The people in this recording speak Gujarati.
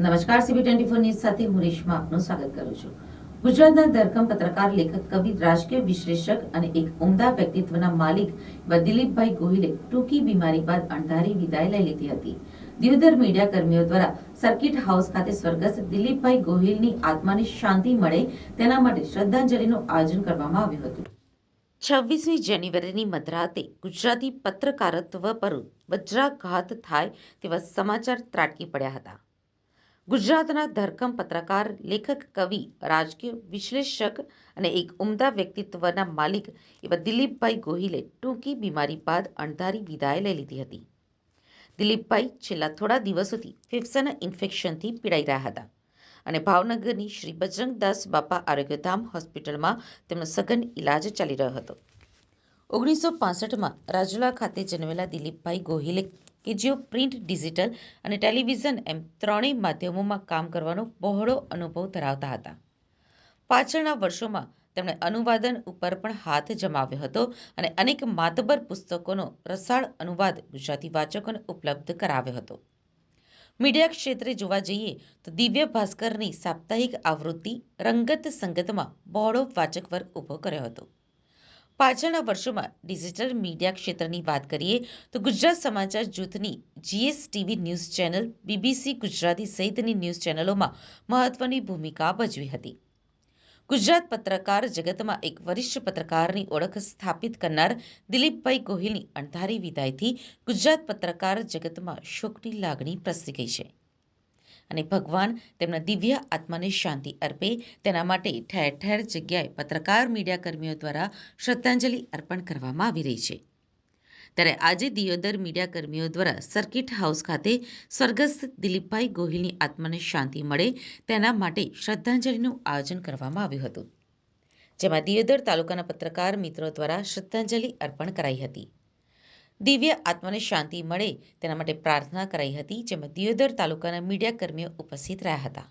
નમસ્કાર સીબી ટ્વેન્ટી ફોર ન્યૂઝ સાથે હું રેશમા આપનું સ્વાગત કરું છું. ગુજરાતના ધરકમ પત્રકાર, લેખક, કવિ, રાજકીય વિશ્લેષક અને એક ઉમદા વ્યક્તિત્વના માલિક એવા દિલીપભાઈ ગોહિલે ટૂંકી બીમારી બાદ અણધારી વિદાય લઈ લીધી હતી. દિવદર મીડિયા કર્મીઓ દ્વારા સર્કિટ હાઉસ ખાતે સ્વર્ગસ્થ દિલીપભાઈ ગોહિલની આત્માને શાંતિ મળે તેના માટે શ્રદ્ધાંજલિનું આયોજન કરવામાં આવ્યું હતું. છવ્વીસમી જાન્યુઆરીની મધરાતે ગુજરાતી પત્રકારત્વ પર વજ્રાઘાત થાય તેવા સમાચાર ત્રાટકી પડ્યા હતા. ગુજરાતના ધરખમ પત્રકાર, લેખક, કવિ, રાજકીય વિશ્લેષક અને એક ઉમદા વ્યક્તિત્વના માલિક એવા દિલીપભાઈ ગોહિલે ટૂંકી બીમારી બાદ અણધારી વિદાય લઈ લીધી હતી. દિલીપભાઈ છેલ્લા થોડા દિવસોથી ફેફસાના ઇન્ફેક્શનથી પીડાઈ રહ્યા હતા અને ભાવનગરની શ્રી બજરંગદાસ બાપા આરોગ્યધામ હોસ્પિટલમાં તેમનો સઘન ઇલાજ ચાલી રહ્યો હતો. ઓગણીસો પાસઠમાં રાજુલા ખાતે જન્મેલા દિલીપભાઈ ગોહિલે કે જેઓ પ્રિન્ટ ડિજિટલ અને ટેલિવિઝન એમ ત્રણેય માધ્યમોમાં કામ કરવાનો બહોળો અનુભવ ધરાવતા હતા. પાછળના વર્ષોમાં તેમણે અનુવાદન ઉપર પણ હાથ જમાવ્યો હતો અને અનેક માતબર પુસ્તકોનો રસાળ અનુવાદ ગુજરાતી વાચકોને ઉપલબ્ધ કરાવ્યો હતો. મીડિયા ક્ષેત્રે જોવા જઈએ તો દિવ્ય ભાસ્કરની સાપ્તાહિક આવૃત્તિ રંગત સંગતમાં બહોળો વાચક વર્ગ ઊભો કર્યો હતો. પાછળના વર્ષોમાં ડિજિટલ મીડિયા ક્ષેત્રની વાત કરીએ તો ગુજરાત સમાચાર જૂથની GSTV news channel, BBC Gujarati સહિતની ન્યૂઝ ચેનલોમાં મહત્વની ભૂમિકા ભજવી હતી. ગુજરાત પત્રકાર જગતમાં એક વરિષ્ઠ પત્રકારની ઓળખ સ્થાપિત કરનાર દિલીપભાઈ ગોહિલની અણધારી વિદાયથી ગુજરાત પત્રકાર જગતમાં શોકની લાગણી પ્રસરી ગઈ છે. અને ભગવાન તેમના દિવ્ય આત્માને શાંતિ અર્પે. તેના માટે ઠેર ઠેર જગ્યાએ પત્રકાર મીડિયા કર્મીઓ દ્વારા શ્રદ્ધાંજલિ અર્પણ કરવામાં આવી રહી છે. ત્યારે આજે દિયોદર મીડિયા કર્મીઓ દ્વારા સર્કિટ હાઉસ ખાતે સ્વર્ગસ્થ દિલીપભાઈ ગોહિલની આત્માને શાંતિ મળે તેના માટે શ્રદ્ધાંજલિનું આયોજન કરવામાં આવ્યું હતું. જેમાં દિયોદર તાલુકાના પત્રકાર મિત્રો દ્વારા શ્રદ્ધાંજલિ અર્પણ કરાઈ હતી. દિવ્ય આત્માને શાંતિ મળે તેના માટે પ્રાર્થના કરાઈ હતી, જેમાં દિયોદર તાલુકાના મીડિયા કર્મીઓ ઉપસ્થિત રહ્યા હતા.